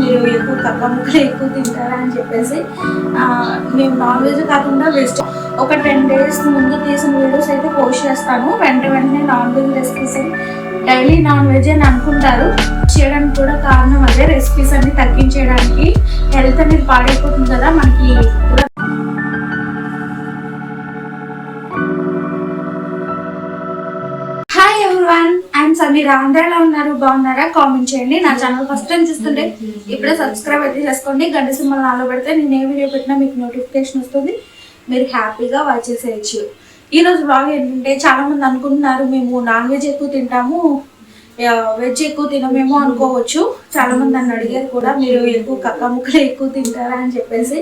మీరు ఎక్కువ తక్కువ ముక్కలు ఎక్కువ తింటారా అని చెప్పేసి మేము నాన్ వెజ్ కాకుండా వెజ్ ఒక టెన్ డేస్ ముందు తీసిన వీడియోస్ అయితే పోస్ట్ చేస్తాను. వెంట వెంటనే non veg recipes daily non veg అని అనుకుంటారు. చేయడానికి కూడా కారణం అదే రెసిపీస్ అన్ని తగ్గించేయడానికి. హెల్త్ అనేది పాడైపోతుంది కదా మనకి. సమీర్ ఉన్నారు బాగున్నారా? కామెంట్ చేయండి. నా ఛానల్ ఫస్ట్ టైం చూస్తుంటే ఇప్పుడే సబ్స్క్రైబ్ అయితే చేసుకోండి. గంట సింబల్ నాలో పెడితే నేను ఏ వీడియో పెట్టినా మీకు నోటిఫికేషన్ వస్తుంది. మీరు హ్యాపీగా వాచ్ చేసేయచ్చు. ఈరోజు బాగా బ్లాగ్ ఏంటంటే చాలామంది అనుకుంటున్నారు మేము నాన్ వెజ్ ఎక్కువ తింటాము. వెజ్ ఎక్కువ తినమేమో అనుకోవచ్చు. చాలామంది నన్ను అడిగారు కూడా మీరు ఎక్కువ కక్క ముక్కలు ఎక్కువ తింటారా అని చెప్పేసి.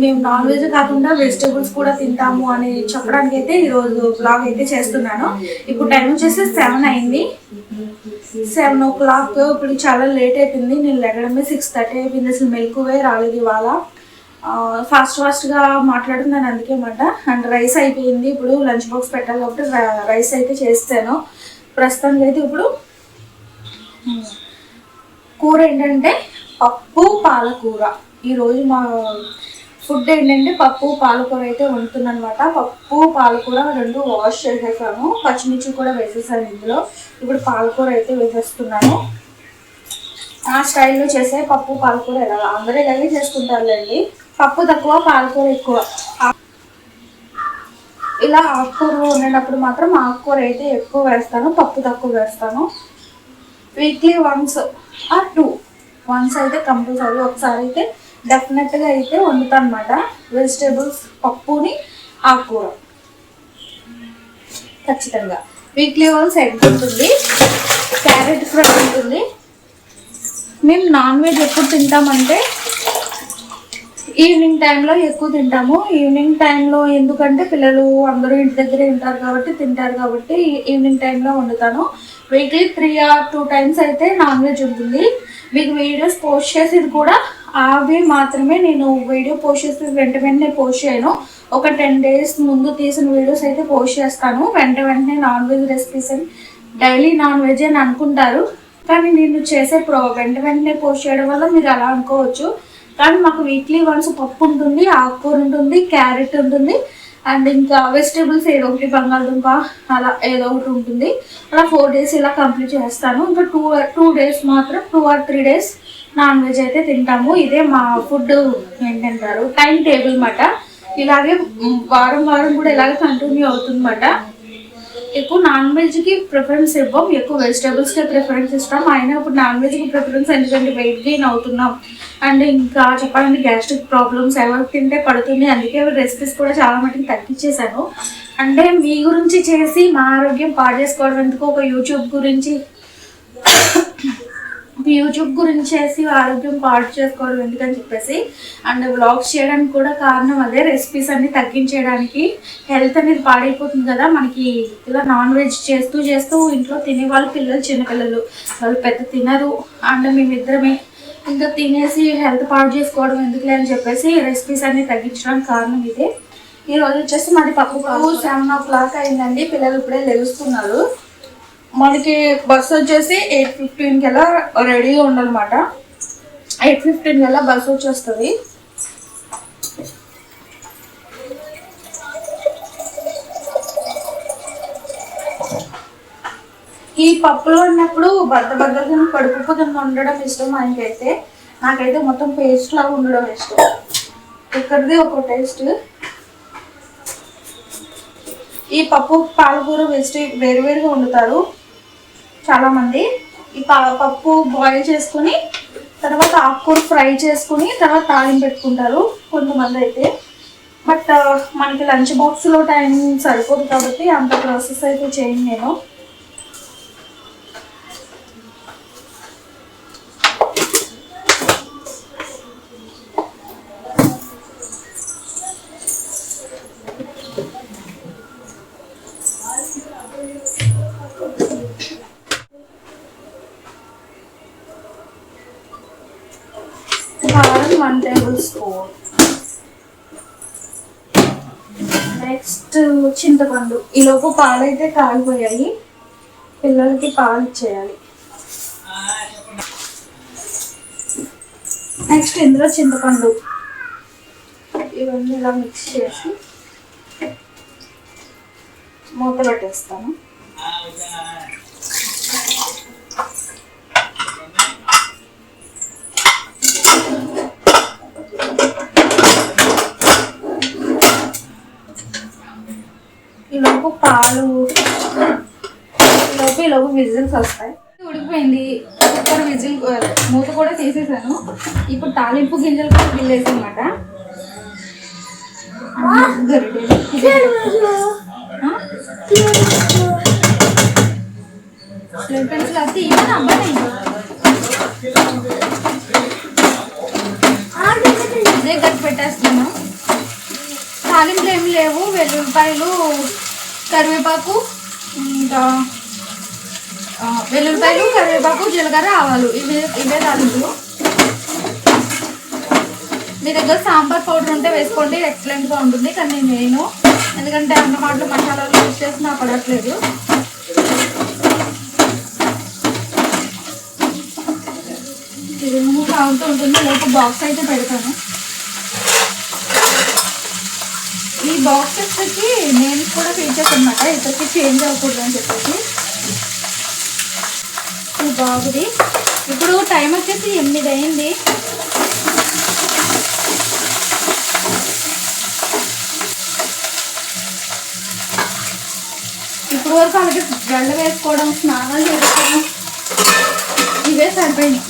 మేము నాన్ వెజ్ కాకుండా వెజిటేబుల్స్ కూడా తింటాము అని చెప్పడానికి అయితే ఈరోజు బ్లాగ్ అయితే చేస్తున్నాను. ఇప్పుడు టైం వచ్చేసి సెవెన్ అయింది. సెవెన్ ఓ క్లాక్ ఇప్పుడు చాలా లేట్ అయిపోయింది. నేను లెగడమే సిక్స్ థర్టీ అయిపోయింది. అసలు మెలకువే రాలేదు ఇవాళ. ఫాస్ట్ ఫాస్ట్గా మాట్లాడుతున్నాను అందుకే మాట అండ్ రైస్ అయిపోయింది. ఇప్పుడు లంచ్ బాక్స్ పెట్టాలి కాబట్టి రైస్ అయితే చేస్తాను. ప్రస్తుతానికి అయితే ఇప్పుడు కూర ఏంటంటే పప్పు పాలకూర. ఈరోజు మా ఫుడ్ ఏంటంటే పప్పు పాలకూర అయితే వండుతుందనమాట అనమాట పప్పు పాలకూర రెండు వాష్ చేసేసాను పచ్చిమిర్చి కూడా వేసేసాను ఇందులో. ఇప్పుడు పాలకూర అయితే వేసేస్తున్నాను. ఆ స్టైల్లో చేసే పప్పు పాలకూర ఎలా? అందరూ ఇలాగే చేసుకుంటారులేండి. పప్పు తక్కువ పాలకూర ఎక్కువ. ఇలా ఆకుకూరలు ఉండేటప్పుడు మాత్రం ఆకుకూర అయితే ఎక్కువ వేస్తాను పప్పు తక్కువ వేస్తాను. Weekly once or two once అయితే కంపల్సరీ ఒకసారి అయితే డెఫినెట్గా అయితే వండుతాను అనమాట వెజిటేబుల్స్ పప్పుని ఆకుకూర. ఖచ్చితంగా. వీక్లీ వన్స్ ఎగ్ ఉంటుంది క్యారెట్ ఫ్రై ఉంటుంది. మేము నాన్ వెజ్ ఎప్పుడు తింటామంటే ఈవినింగ్ టైంలో ఎక్కువ తింటాము. ఈవినింగ్ టైంలో ఎందుకంటే పిల్లలు అందరూ ఇంటి దగ్గరే ఉంటారు కాబట్టి తింటారు కాబట్టి ఈవినింగ్ టైంలో వండుతాను. Weekly three or two times అయితే నాన్ వెజ్ ఉంటుంది. మీకు వీడియోస్ పోస్ట్ చేసేది కూడా అవి మాత్రమే నేను వీడియో పోస్ట్ చేసి వెంట వెంటనే పోస్ట్ చేయను. ఒక టెన్ డేస్ ముందు తీసిన వీడియోస్ అయితే పోస్ట్ చేస్తాను. వెంట వెంటనే నాన్ వెజ్ రెసిపీస్ అని డైలీ నాన్ వెజ్ అని అనుకుంటారు. కానీ నేను చేసే ప్రో వెంట వెంటనే పోస్ట్ చేయడం వల్ల మీరు అలా అనుకోవచ్చు. కానీ మాకు వీక్లీ వన్స్ పప్పు ఉంటుంది ఆకుకూర ఉంటుంది క్యారెట్ ఉంటుంది అండ్ ఇంకా వెజిటేబుల్స్ ఏదో ఒకటి బంగాళదుంప అలా ఏదో ఒకటి ఉంటుంది. అలా ఫోర్ డేస్ ఇలా కంప్లీట్ చేస్తాను. ఇంకా టూ టూ డేస్ మాత్రం two or three days non veg అయితే తింటాము. ఇదే మా ఫుడ్ ఏంటంటారు? టైం టేబుల్ మాట. ఇలాగే వారం వారం కూడా ఇలాగే కంటిన్యూ అవుతుందన్నమాట. ఎక్కువ నాన్ వెజ్కి ప్రిఫరెన్స్ ఇవ్వం. ఎక్కువ వెజిటేబుల్స్కే ప్రిఫరెన్స్ ఇస్తాం. అయినా ఇప్పుడు నాన్ వెజ్కి ప్రిఫరెన్స్ ఎందుకంటే వెయిట్ గెయిన్ అవుతున్నాం. అండ్ ఇంకా చెప్పాలంటే గ్యాస్ట్రిక్ ప్రాబ్లమ్స్ ఎవరికి తింటే పడుతుంది. అందుకే రెసిపీస్ కూడా చాలా మటుకు తగ్గించేశాను. అంటే మీ గురించి చేసి మా ఆరోగ్యం పాడు చేసుకోవడం ఎందుకు? ఒక యూట్యూబ్ గురించి యూట్యూబ్ గురించి ఆరోగ్యం పాడు చేసుకోవడం ఎందుకని చెప్పేసి అండ్ వ్లాగ్స్ చేయడానికి కూడా కారణం అదే రెసిపీస్ అన్ని తగ్గించేయడానికి హెల్త్ అనేది పాడైపోతుంది కదా. మనకి ఇలా నాన్ వెజ్ చేస్తూ చేస్తూ ఇంట్లో తినే వాళ్ళు పిల్లలు చిన్నపిల్లలు. వాళ్ళు పెద్ద తినరు. అండ్ మేమిద్దరమే ఇంకా తినేసి హెల్త్ పాడు చేసుకోవడం ఎందుకులే అని చెప్పేసి రెసిపీస్ అన్ని తగ్గించడానికి కారణం ఇదే. ఈ రోజు వచ్చేసి మాది పప్పు సెవెన్ ఓ క్లాక్ అయిందండి. పిల్లలు ఇప్పుడే లేస్తున్నారు. మనకి బస్ వచ్చేసి ఎయిట్ ఫిఫ్టీన్ కల్లా రెడీగా ఉండాలన్నమాట ఎయిట్ ఫిఫ్టీన్ కల్లా బస్ వచ్చేస్తుంది. ఈ పప్పులో ఉన్నప్పుడు బద్ద బద్దగా కడుపుపోతుంది ఉండడం ఇష్టం ఆయనకైతే నాకైతే మొత్తం పేస్ట్ లాగా ఉండడం ఇష్టం. ఇక్కడిది ఒక టేస్ట్. ఈ పప్పు పాలకూర వేస్ట్ వేరువేరుగా వండుతారు. చాలా మంది ఈ పప్పు బాయిల్ చేసుకుని తర్వాత ఆకుకూర ఫ్రై చేసుకుని తర్వాత తాలింపు పెట్టుకుంటారు కొంతమంది అయితే. బట్ మనకి లంచ్ బాక్స్లో టైం సరిపోదు కాబట్టి అంత ప్రాసెస్ అయితే చేయండి నేను. కారం వన్ టేబుల్ స్పూన్ నెక్స్ట్ చింతపండు. ఈలోపు పాలైతే పాలు అయితే కాగిపోయాయి పిల్లలకి పాలు ఇచ్చేయాలి. నెక్స్ట్ ఇందులో చింతపండు. ఇవన్నీ ఇలా మిక్స్ చేసి మూత పెట్టేస్తాను ఈలోపు పాలు లోపు ఈలోపు విజిల్స్ వస్తాయి. ఉడికిపోయింది. కుక్కర్ విజిల్ మూత కూడా తీసేసాను. ఇప్పుడు తాలింపు గింజలు కూడా గిల్లేసి అనమాట పెన్సిల్ అది ఇవన్నీ అబ్బాయి ఇదే గట్టి పెట్టేస్తున్నాను. తాలింపులు ఏమి లేవు. వెల్లుల్లిపాయలు కరివేపాకు ఇంకా వెల్లుల్లిపాయలు కరివేపాకు జీలకర్ర ఆవాలు. ఇవే ఇవే తాలింపులు మీ దగ్గర సాంబార్ పౌడర్ ఉంటే వేసుకోండి ఎక్సలెంట్గా ఉంటుంది. కానీ నేను వేయను. ఎందుకంటే అంత మాటలు మసాలాలు యూజ్ చేసి నాకు పడట్లేదు ఇది కాగుతూ ఉంటుంది. లోపు బాక్స్ అయితే పెడతాను. ఈ బాక్సెస్కి నేను కూడా ఫీచర్స్ అనమాట ఇక్కడికి చేంజ్ అవ్వకూడదు అని చెప్పేసి. ఇది. బాగుంది ఇప్పుడు టైం వచ్చేసి ఎనిమిది అయింది. ఇప్పుడు వరకు అలాగే గళ్ళ వేసుకోవడం స్నానాలు చేసుకోవడం ఇవే సరిపోయినాయి.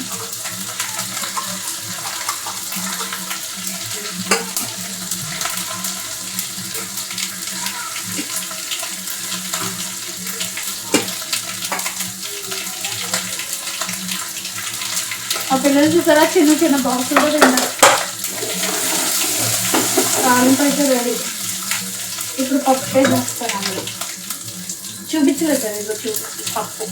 ఆ పిల్లలు చూసారా? చిన్న చిన్న బాక్సులు కూడా తిన్నారు తాలింపు అయితే రెడీ ఇప్పుడు పప్పు వేసి వస్తాను అందులో. చూపించలేదు సార్ ఇప్పుడు చూపి పప్పు.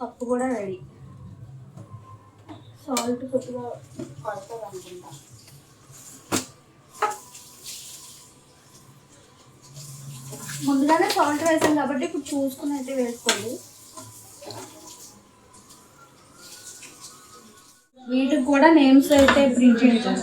పప్పు కూడా రెడీ. సాల్ట్ కొద్దిగా పడుతుంది అనుకుంటా. ముందుగానే సాల్ట్ వేసాం కాబట్టి ఇప్పుడు చూసుకుని అయితే వేసుకోండి. వీటికి కూడా నేమ్స్ అయితే ప్రింట్ చేయించాను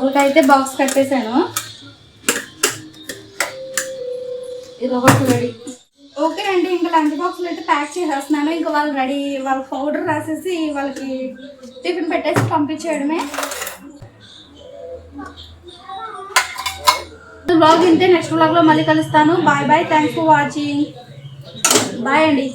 ఒకరికైతే బాక్స్ కట్టేశాను. ఇది ఒకటి రెడీ. ఓకే అండి ఇంకా లంచ్ బాక్స్లు అయితే ప్యాక్ చేసేస్తున్నాను. ఇంకా వాళ్ళు రెడీ వాళ్ళ పౌడర్ రాసేసి వాళ్ళకి టిఫిన్ పెట్టేసి పంపించేయడమే. బ్లాగ్ ఇంతే నెక్స్ట్ బ్లాగ్లో మళ్ళీ కలుస్తాను. Bye bye thanks for watching bye అండి.